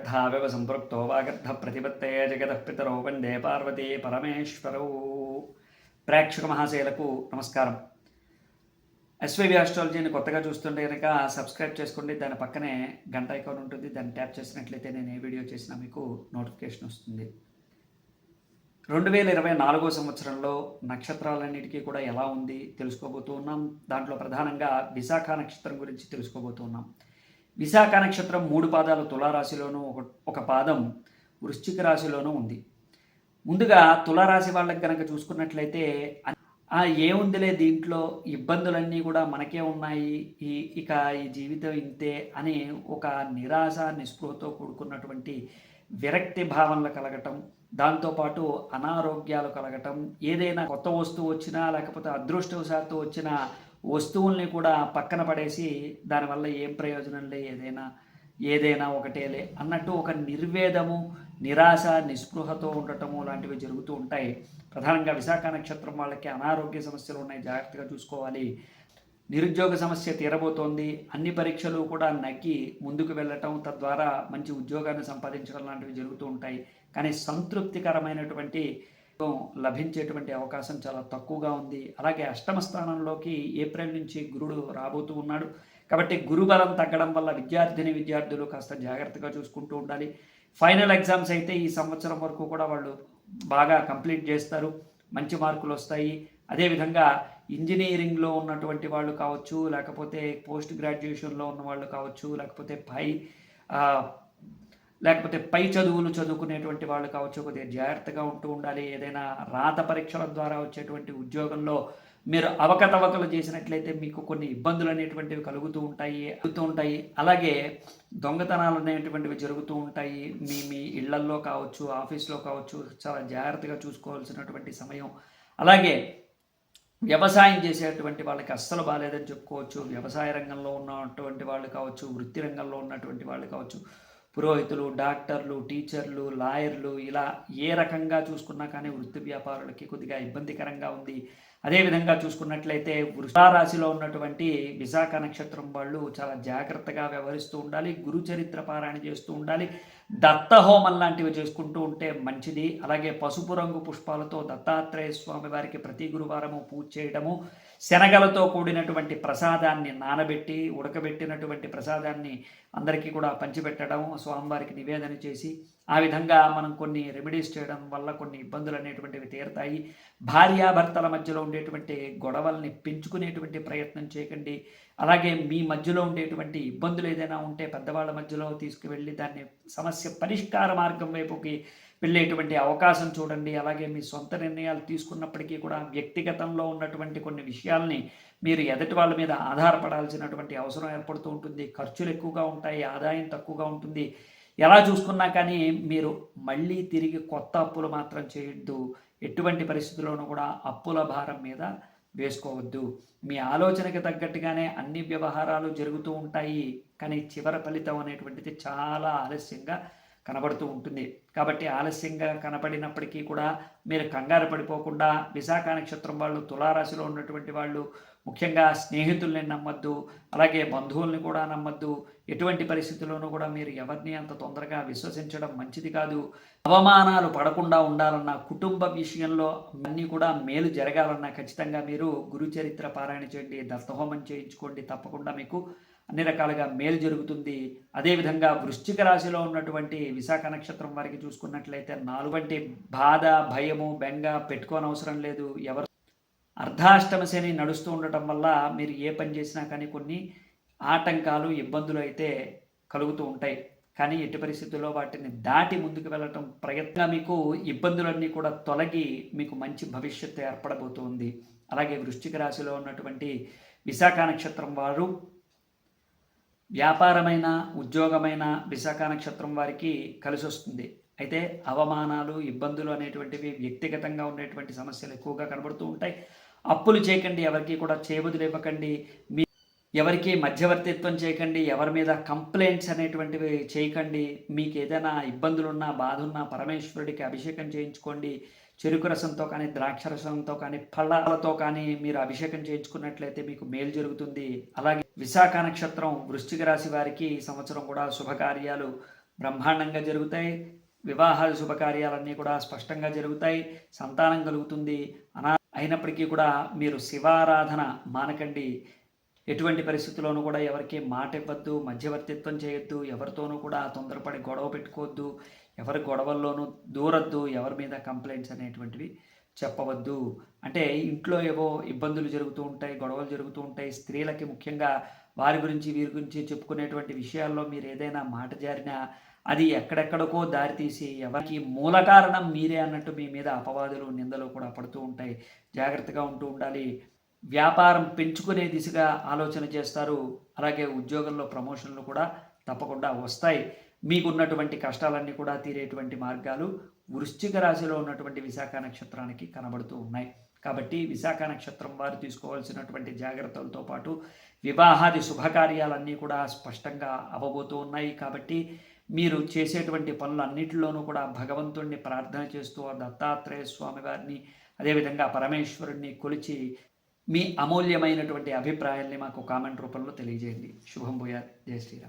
వాగర్ధావివ సంపృక్తో వాగర్ధ ప్రతిపత్తే జగత పితరో వందే పార్వతీ పరమేశ్వరౌ ప్రేక్షక మహాశయులకు నమస్కారం. ఎస్వైవి ఆస్ట్రాలజీని కొత్తగా చూస్తుంటే కనుక సబ్స్క్రైబ్ చేసుకోండి. దాని పక్కనే గంట ఐకాన్ ఉంటుంది. దాన్ని ట్యాప్ చేసినట్లయితే నేను ఏ వీడియో చేసినా మీకు నోటిఫికేషన్ వస్తుంది. రెండు వేల ఇరవై నాలుగో సంవత్సరంలో నక్షత్రాలన్నిటికీ కూడా ఎలా ఉంది తెలుసుకోబోతూ ఉన్నాం. దాంట్లో ప్రధానంగా విశాఖ నక్షత్రం గురించి తెలుసుకోబోతూ ఉన్నాం. విశాఖ నక్షత్రం మూడు పాదాలు తులారాశిలోనూ ఒక ఒక పాదం వృశ్చిక రాశిలోనూ ఉంది. ముందుగా తులారాశి వాళ్ళకి కనుక చూసుకున్నట్లయితే ఆ ఏముందిలే దీంట్లో ఇబ్బందులన్నీ కూడా మనకే ఉన్నాయి. ఈ ఇక ఈ జీవితం ఇంతే అని ఒక నిరాశ నిస్పృహతో కూడుకున్నటువంటి విరక్తి భావనలు కలగటం దాంతోపాటు అనారోగ్యాలు కలగటం ఏదైనా కొత్త వస్తువు వచ్చినా లేకపోతే అదృష్టవశాత్తు వచ్చిన వస్తువుల్ని కూడా పక్కన పడేసి దానివల్ల ఏం ప్రయోజనం లే ఏదైనా ఏదైనా ఒకటేలే అన్నట్టు ఒక నిర్వేదము నిరాశ నిస్పృహతో ఉండటము లాంటివి జరుగుతూ ఉంటాయి. ప్రధానంగా విశాఖ నక్షత్రం వాళ్ళకి అనారోగ్య సమస్యలు ఉన్నాయి. జాగ్రత్తగా చూసుకోవాలి. నిరుద్యోగ సమస్య తీరబోతోంది. అన్ని పరీక్షలు కూడా నగ్గి ముందుకు వెళ్ళటం తద్వారా మంచి ఉద్యోగాన్ని సంపాదించడం లాంటివి జరుగుతూ ఉంటాయి. కానీ సంతృప్తికరమైనటువంటి లభించేటువంటి అవకాశం చాలా తక్కువగా ఉంది. అలాగే అష్టమ స్థానంలోకి ఏప్రిల్ నుంచి గురుడు రాబోతూ ఉన్నాడు. కాబట్టి గురుబలం తగ్గడం వల్ల విద్యార్థిని విద్యార్థులు కాస్త జాగ్రత్తగా చూసుకుంటూ ఉండాలి. ఫైనల్ ఎగ్జామ్స్ అయితే ఈ సంవత్సరం వరకు కూడా వాళ్ళు బాగా కంప్లీట్ చేస్తారు. మంచి మార్కులు వస్తాయి. అదేవిధంగా ఇంజనీరింగ్లో ఉన్నటువంటి వాళ్ళు కావచ్చు లేకపోతే పోస్ట్ గ్రాడ్యుయేషన్లో ఉన్న వాళ్ళు కావచ్చు లేకపోతే పై లేకపోతే పై చదువులు చదువుకునేటువంటి వాళ్ళు కావచ్చు కొద్దిగా జాగ్రత్తగా ఉంటూ ఉండాలి. ఏదైనా రాత పరీక్షల ద్వారా వచ్చేటువంటి ఉద్యోగంలో మీరు అవకతవకలు చేసినట్లయితే మీకు కొన్ని ఇబ్బందులు అనేటువంటివి కలుగుతూ ఉంటాయి కలుగుతూ ఉంటాయి. అలాగే దొంగతనాలు అనేటువంటివి జరుగుతూ ఉంటాయి. మీ మీ ఇళ్ళల్లో కావచ్చు ఆఫీస్లో కావచ్చు చాలా జాగ్రత్తగా చూసుకోవాల్సినటువంటి సమయం. అలాగే వ్యవసాయం చేసేటువంటి వాళ్ళకి అస్సలు బాగాలేదని చెప్పుకోవచ్చు. వ్యవసాయ రంగంలో ఉన్నటువంటి వాళ్ళు కావచ్చు వృత్తి రంగంలో ఉన్నటువంటి వాళ్ళు కావచ్చు. పురోహితులు డాక్టర్లు టీచర్లు లాయర్లు ఇలా ఏ రకంగా చూసుకున్నా కానీ వృత్తి వ్యాపారులకి కొద్దిగా ఇబ్బందికరంగా ఉంది. అదేవిధంగా చూసుకున్నట్లయితే వృషారాశిలో ఉన్నటువంటి విశాఖ నక్షత్రం వాళ్ళు చాలా జాగ్రత్తగా వ్యవహరిస్తూ ఉండాలి గురు చరిత్ర పారాయణ చేస్తూ ఉండాలి దత్తహోమం లాంటివి చేసుకుంటూ ఉంటే మంచిది. అలాగే పసుపు రంగు పుష్పాలతో దత్తాత్రేయ స్వామి వారికి ప్రతి గురువారము పూజ చేయడము శనగలతో కూడినటువంటి ప్రసాదాన్ని నానబెట్టి ఉడకబెట్టినటువంటి ప్రసాదాన్ని అందరికీ కూడా పంచిపెట్టడం స్వామివారికి నివేదన చేసి ఆ విధంగా మనం కొన్ని రెమెడీస్ చేయడం వల్ల కొన్ని ఇబ్బందులు అనేటువంటివి తీరుతాయి. భార్యాభర్తల మధ్యలో ఉండేటువంటి గొడవల్ని పెంచుకునేటువంటి ప్రయత్నం చేయకండి. అలాగే మీ మధ్యలో ఉండేటువంటి ఇబ్బందులు ఏదైనా ఉంటే పెద్దవాళ్ళ మధ్యలో తీసుకువెళ్ళి దాన్ని సమస్య పరిష్కార మార్గం వైపుకి వెళ్ళేటువంటి అవకాశం చూడండి. అలాగే మీ సొంత నిర్ణయాలు తీసుకున్నప్పటికీ కూడా వ్యక్తిగతంలో ఉన్నటువంటి కొన్ని విషయాల్ని మీరు ఎదటి వాళ్ళ మీద ఆధారపడాల్సినటువంటి అవసరం ఏర్పడుతూ ఉంటుంది. ఖర్చులు ఎక్కువగా ఉంటాయి ఆదాయం తక్కువగా ఉంటుంది. ఎలా చూసుకున్నా కానీ మీరు మళ్ళీ తిరిగి కొత్త అప్పులు మాత్రం చేయొద్దు. ఎటువంటి పరిస్థితుల్లోనూ కూడా అప్పుల భారం మీద వేసుకోవద్దు. మీ ఆలోచనకి తగ్గట్టుగానే అన్ని వ్యవహారాలు జరుగుతూ ఉంటాయి. కానీ చివరి ఫలితం అనేటువంటిది చాలా ఆలస్యంగా కనబడుతూ ఉంటుంది. కాబట్టి ఆలస్యంగా కనపడినప్పటికీ కూడా మీరు కంగారు పడిపోకుండా విశాఖ నక్షత్రం వాళ్ళు తులారాశిలో ఉన్నటువంటి వాళ్ళు ముఖ్యంగా స్నేహితుల్ని నమ్మద్దు అలాగే బంధువుల్ని కూడా నమ్మద్దు. ఎటువంటి పరిస్థితుల్లోనూ కూడా మీరు ఎవరిని అంత తొందరగా విశ్వసించడం మంచిది కాదు. అవమానాలు పడకుండా ఉండాలన్న కుటుంబ విషయంలో అన్నీ కూడా మేలు జరగాలన్నా ఖచ్చితంగా మీరు గురు చరిత్ర పారాయణ చేయండి దత్తహోమం చేయించుకోండి తప్పకుండా మీకు. అన్ని రకాలుగా మేలు జరుగుతుంది. అదేవిధంగా వృశ్చిక రాశిలో ఉన్నటువంటి విశాఖ నక్షత్రం వారికి చూసుకున్నట్లయితే నాలుగంటి బాధ భయము బెంగ పెట్టుకోనవసరం లేదు. ఎవరు అర్ధాష్టమ శని నడుస్తూ ఉండటం వల్ల మీరు ఏ పని చేసినా కానీ కొన్ని ఆటంకాలు ఇబ్బందులు అయితే కలుగుతూ ఉంటాయి. కానీ ఎట్టి పరిస్థితుల్లో వాటిని దాటి ముందుకు వెళ్ళటం ప్రయత్నం మీకు ఇబ్బందులన్నీ కూడా తొలగి మీకు మంచి భవిష్యత్తు ఏర్పడబోతుంది. అలాగే వృశ్చిక రాశిలో ఉన్నటువంటి విశాఖ నక్షత్రం వారు వ్యాపారమైన ఉద్యోగమైన విశాఖ నక్షత్రం వారికి కలిసి వస్తుంది అయితే అవమానాలు ఇబ్బందులు అనేటువంటివి వ్యక్తిగతంగా ఉండేటువంటి సమస్యలు ఎక్కువగా కనబడుతూ ఉంటాయి. అప్పులు చేయకండి ఎవరికి కూడా చేయబుదులు ఇవ్వకండి మీ ఎవరికి మధ్యవర్తిత్వం చేయకండి ఎవరి మీద కంప్లైంట్స్ అనేటువంటివి చేయకండి మీకు ఏదైనా ఇబ్బందులున్నా బాధ ఉన్నా పరమేశ్వరుడికి అభిషేకం చేయించుకోండి. చెరుకు రసంతో కానీ ద్రాక్ష రసంతో కానీ ఫలాలతో కానీ మీరు అభిషేకం చేయించుకున్నట్లయితే మీకు మేలు జరుగుతుంది. అలాగే విశాఖ నక్షత్రం వృశ్చిక రాశి వారికి ఈ సంవత్సరం కూడా శుభకార్యాలు బ్రహ్మాండంగా జరుగుతాయి. వివాహాలు శుభకార్యాలన్నీ కూడా స్పష్టంగా జరుగుతాయి. సంతానం కలుగుతుంది. అనా అయినప్పటికీ కూడా మీరు శివారాధన మానకండి. ఎటువంటి పరిస్థితుల్లోనూ కూడా ఎవరికి మాట ఇవ్వద్దు మధ్యవర్తిత్వం చేయొద్దు ఎవరితోనూ కూడా తొందరపడి గొడవ పెట్టుకోవద్దు ఎవరి గొడవల్లోనూ దూరద్దు ఎవరి మీద కంప్లైంట్స్ అనేటువంటివి చెప్పవద్దు. అంటే ఇంట్లో ఏవో ఇబ్బందులు జరుగుతూ ఉంటాయి గొడవలు జరుగుతూ ఉంటాయి. స్త్రీలకి ముఖ్యంగా వారి గురించి వీరి గురించి చెప్పుకునేటువంటి విషయాల్లో మీరు ఏదైనా మాట జారినా అది ఎక్కడెక్కడికో దారితీసి ఎవరికి మూల కారణం మీరే అన్నట్టు మీ మీద అపవాదులు నిందలు కూడా పడుతూ ఉంటాయి. జాగ్రత్తగా ఉంటూ ఉండాలి. వ్యాపారం పెంచుకునే దిశగా ఆలోచన చేస్తారు. అలాగే ఉద్యోగంలో ప్రమోషన్లు కూడా తప్పకుండా వస్తాయి. మీకున్నటువంటి కష్టాలన్నీ కూడా తీరేటువంటి మార్గాలు వృశ్చిక రాశిలో ఉన్నటువంటి విశాఖ నక్షత్రానికి కనబడుతూ ఉన్నాయి. కాబట్టి విశాఖ నక్షత్రం వారు తీసుకోవాల్సినటువంటి జాగ్రత్తలతో పాటు వివాహాది శుభకార్యాలన్నీ కూడా స్పష్టంగా అవ్వబోతూ ఉన్నాయి. కాబట్టి మీరు చేసేటువంటి పనులన్నింటిలోనూ కూడా భగవంతుణ్ణి ప్రార్థన చేస్తూ ఆ దత్తాత్రేయ స్వామి వారిని అదేవిధంగా పరమేశ్వరుణ్ణి కొలిచి మీ అమూల్యమైనటువంటి అభిప్రాయాల్ని మాకు కామెంట్ రూపంలో తెలియజేయండి. శుభం భూయా. జయ శ్రీరామ్.